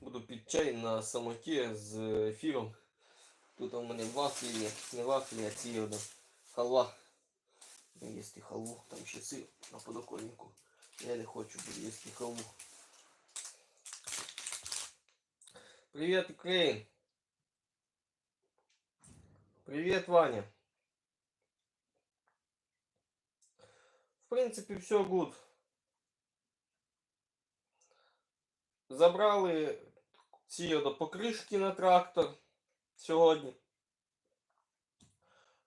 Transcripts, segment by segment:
Буду під чай на самоті з ефіром. Тут у мене вафлі не вафлі, а ці одно халва. Їсти халву, там ще сир на подоконнику. Я не хочу їсти халву. Привет, Украин! Привет, Ваня! В принципі, все гуд. Забрали ці до покришки на трактор сьогодні.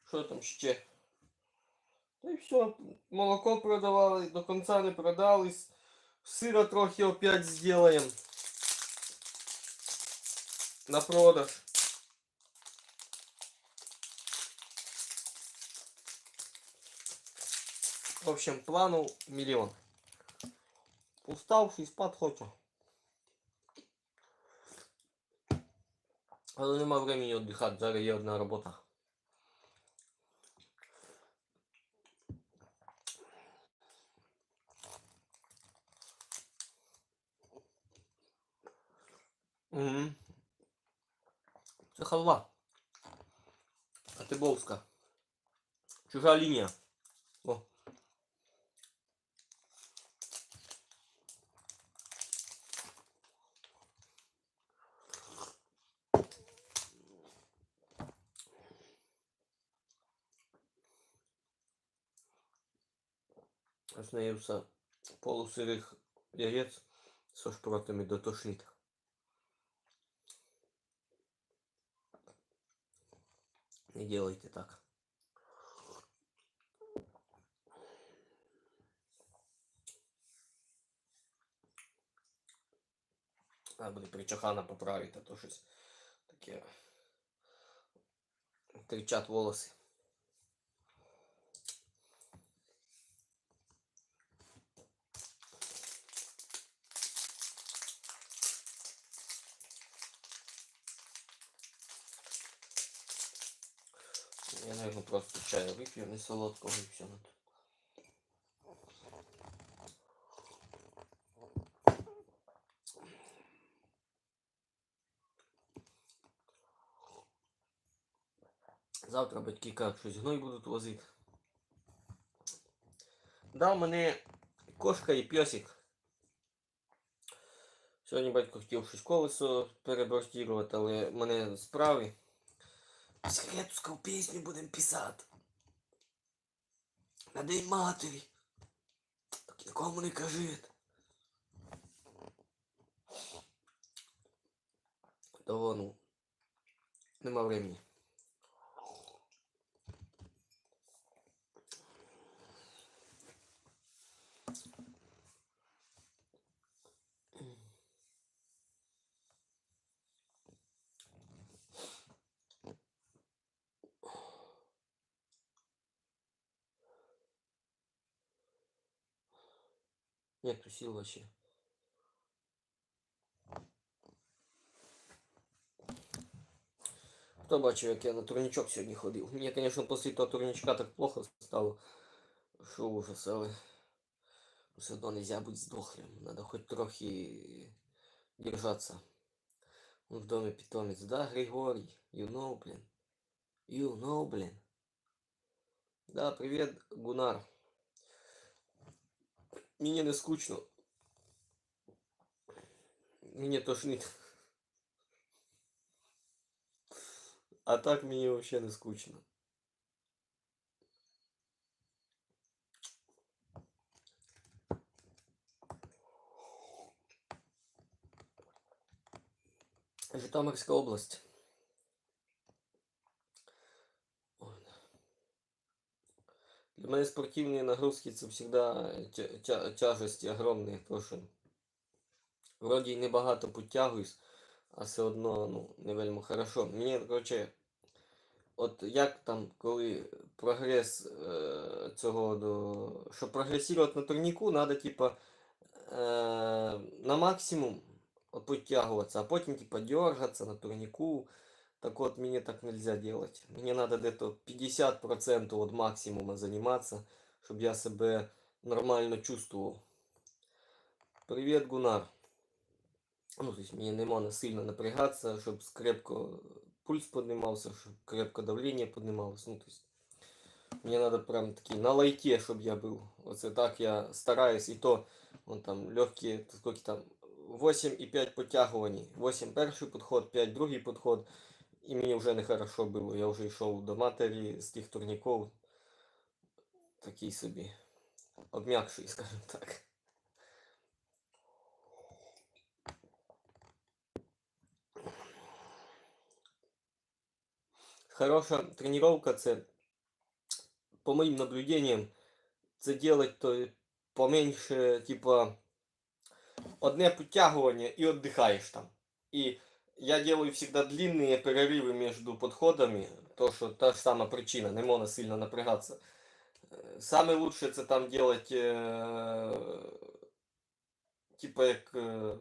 Що там ще? Та й все, молоко продавали, до кінця не продались. Сира трохи опять сделаем. На продаж. В общем, плану миллион. Уставший спад хочу. Але нема времени віддихати, зараз є одна робота. Халва. Атибовська. Чужа лінія. О. З нею все со шпротами дотошнить. Не делайте так. Треба буде причахана поправити, а то щось таке. Тричать волоси. Наверное, просто чая выпью, не солодкого и все. Завтра батьки кажуть, щось гной будуть возити. Да, у мене кошка і пьосик. Сьогодні батько хотів щось колесо перебортувати, але мене справи. Секретську пісню будемо писати. На День матері. Так нікому не кажіть. Того, ну, нема времени. Нету сил вообще. Хто бачив, як я на турнічок сьогодні ходив? Мені, звісно, після того турнічка так плохо стало. Що ужас, але все одно нельзя бути здохлим. Надо хоч трохи держаться. Он в доме питомец. Да, Григорий? You know, блин. You know, блин. Да, привет, Гунар. Мені не скучно. Мені тошнить. А так мені взагалі не скучно. Житомирська область. Ой, да. Для мене спортивные нагрузки це всегда тя тя огромні, тому що вроді й небагато підтягуюсь, а все одно ну, не вельми хорошо. Мені, короче, от як там, коли прогрес е, цього до. Щоб прогресувати на турніку, треба, типа, е, на максимум підтягуватися, а потім типа дергатися на турніку. Так вот, мне так нельзя делать. Мне надо где-то 50% от максимума заниматься, чтобы я себя нормально чувствовал. Привет, Гунар. Ну, то есть мне не можна сильно напрягаться, чтобы крепко пульс поднимался, чтобы крепко давление поднималось. Ну, то есть мне надо прям таки на лайте, чтобы я был. Вот так я стараюсь. И то, вон там легкие, сколько там, 8,5 подтягиваний. 8 перший подход, 5 другий подход. І мені вже не хорошо було. Я вже йшов до матері з тих турніків. Такий собі. Обм'якший, скажімо так. Хороша тренировка це, по моим наблюдениям, це делать то поменьше, типа, одне підтягування і віддихаєш там. І я делаю всегда длинные перерывы между подходами, то что та же самая причина, не можно сильно напрягаться. Э, Самое лучшее это там делать э, типа як э,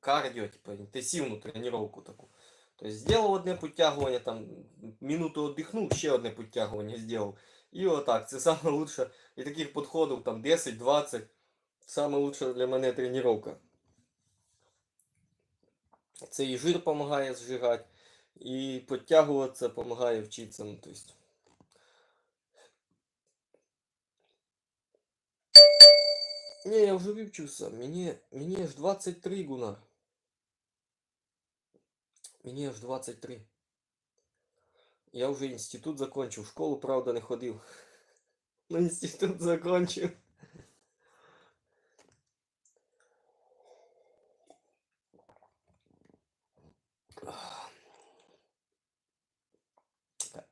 кардіо, типа інтенсивну тренировку таку. Тобто зробив одне підтягування, там минуту віддихнув, ще одне підтягування зробив. І отак, це саме лучше. І таких підходів там 10-20. Саме лучша для мене тренування. Це і жир допомагає зжигати, і підтягуватися допомагає вчитися. Ну, то. Не, я вже вивчився. Мені, мені аж 23 гуна. Мені аж 23. Я вже інститут закончив. Школу, правда, не ходив. Ну, інститут закончив.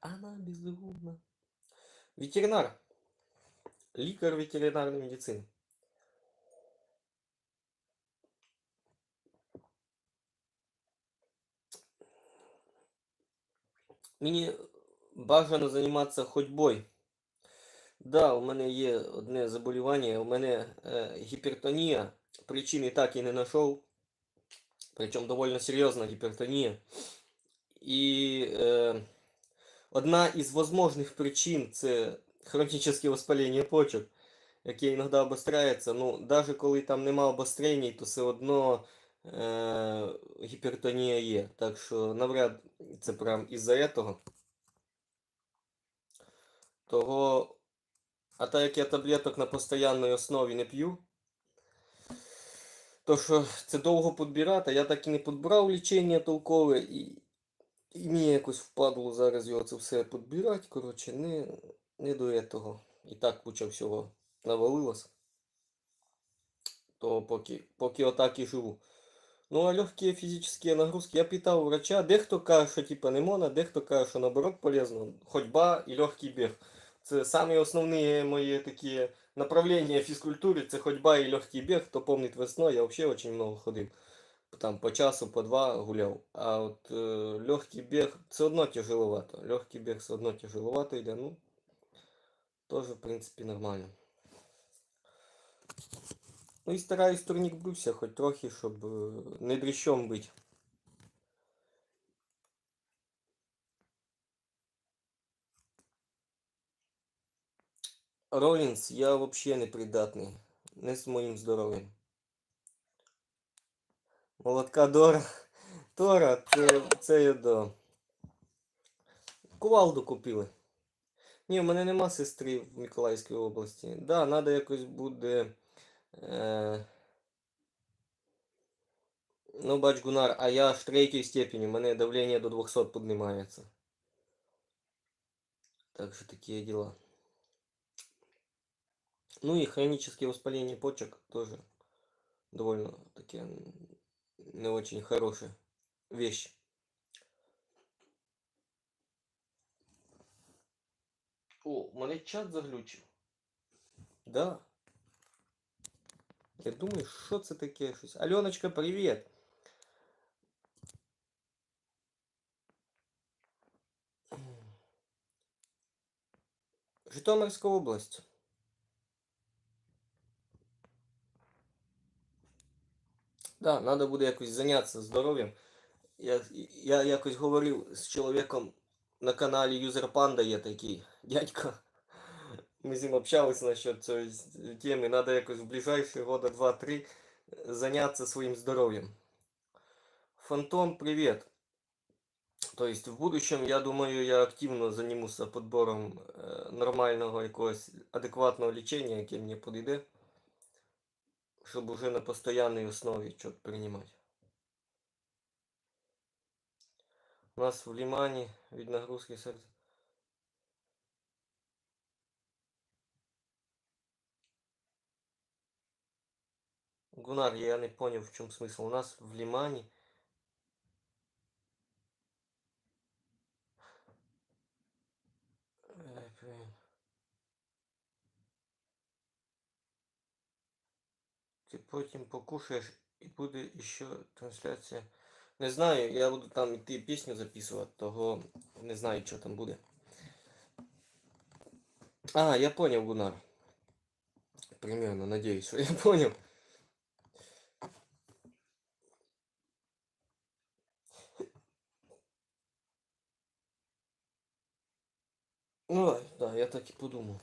Она безумна. Ветеринар. Лікар ветеринарної медицини. Мені бажано займатися ходьбою. Да, у мене є одне заболівання, у мене е, гіпертонія. Причини так і не знайшов. Причому доволі серйозна гіпертонія. І е, одна із возможних причин це хронічне воспалення почок, яке іноді обостряється. Ну, навіть коли там нема обострень, то все одно е, гіпертонія є. Так що навряд це прям із-за цього. Того, а так як я таблеток на постійній основі не п'ю, то що це довго підбирати, я так і не підбирав лічення толкове, і, і мені якось впадло зараз його це все підбирати, коротше, не, не до того. І так куча всього навалилось. То поки, поки отак і живу. Ну, а легкі фізичні нагрузки, я питав у врача, дехто каже, що типа не можна, дехто каже, що наоборот полезно. Ходьба і легкий біг. Це самі основні мої такі направлення в фізкультурі, це ходьба і легкий біг. Хто пам'ятає весною, я взагалі дуже много ходив. Там по часу, по два гуляв. А от е, легкий біг все одно тяжеловато. Легкий біг все одно тяжеловато йде, ну, теж, в принципі, нормально. Ну і стараюсь турнік бився, хоч трохи, щоб е, не дріщом бути. Ролінс, я взагалі не придатний. Не з моїм здоров'ям. Молотка Дора. Тора, це, це я до. Кувалду купили. Ні, в мене нема сестри в Миколаївській області. Да, треба якось буде. Е... Ну, бач, Гунар, а я в третій степені, у мене давлення до 200 піднімається. Так що такі діла. Ну и хронические воспаления почек тоже довольно таки не очень хорошая вещь. О, мене чат заглючив. Да. Я думаю, що це таке щось. Альоночка, привіт! Житомирська область. Да, треба буде якось зайнятися здоров'ям. Я, я якось говорив з чоловіком на каналі Юзер Панда є такий дядько. Ми з ним общались насчет цієї теми. Надо якось в ближайшие года 2-3 заняться своим здоровьем. Фантом, привет. То есть в будущем, я думаю, я активно займуся подбором е, нормального якогось адекватного лічення, яке мені підійде, щоб уже на постоянній основі щось приймати. У нас в Лимані від нагрузки серця. Гунар, я не понял, в чем смысл. У нас в Лимане Ай, блин. Потім покушаєш і буде ще трансляція. Не знаю, я буду там йти пісню записувати, того не знаю, що там буде. А, я понял, Гунар. Примерно, надеюсь, что я понял. Ой, да, я так і подумав.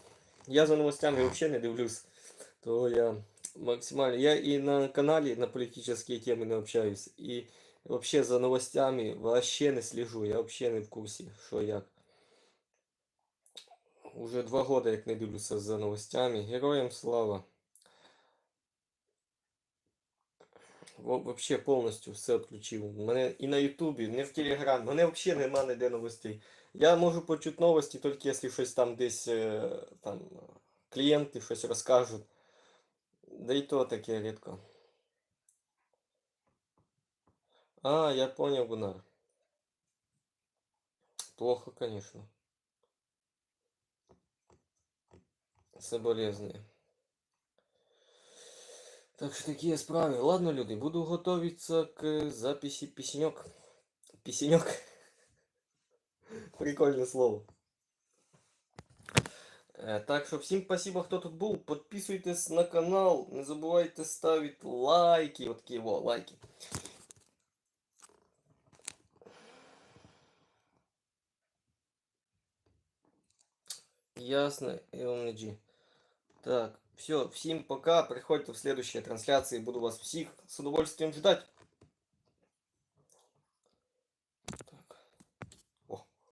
Я за новостями взагалі не дивлюсь. То я максимально. Я і на каналі на політичні теми не общаюсь. І вообще за новостями вообще не слежу. Я вообще не в курсі, що як. Уже два года як не дивлюся за новостями. Героям слава. Вообще повністю все відключив. Мене і на Ютубі, не в Телеграмі. Мене взагалі нема ніде новостей. Я можу почути новості тільки якщо щось там десь е, там клієнти щось розкажуть. Да і то таке рідко. А, я понял, Гунар. Плохо, конечно. Соболезные. Так що такі справи. Ладно, люди, буду готовиться к записи пісеньок. Пісеньок. Прикольне слово. Е, Так що всім спасибо, хто тут був. Підписуйтесь на канал. Не забувайте ставити лайки. От такі во, лайки. Ясно, LNG. Так, все, всем пока. Приходите в следующие трансляции. Буду вас всех с удовольствием ждать.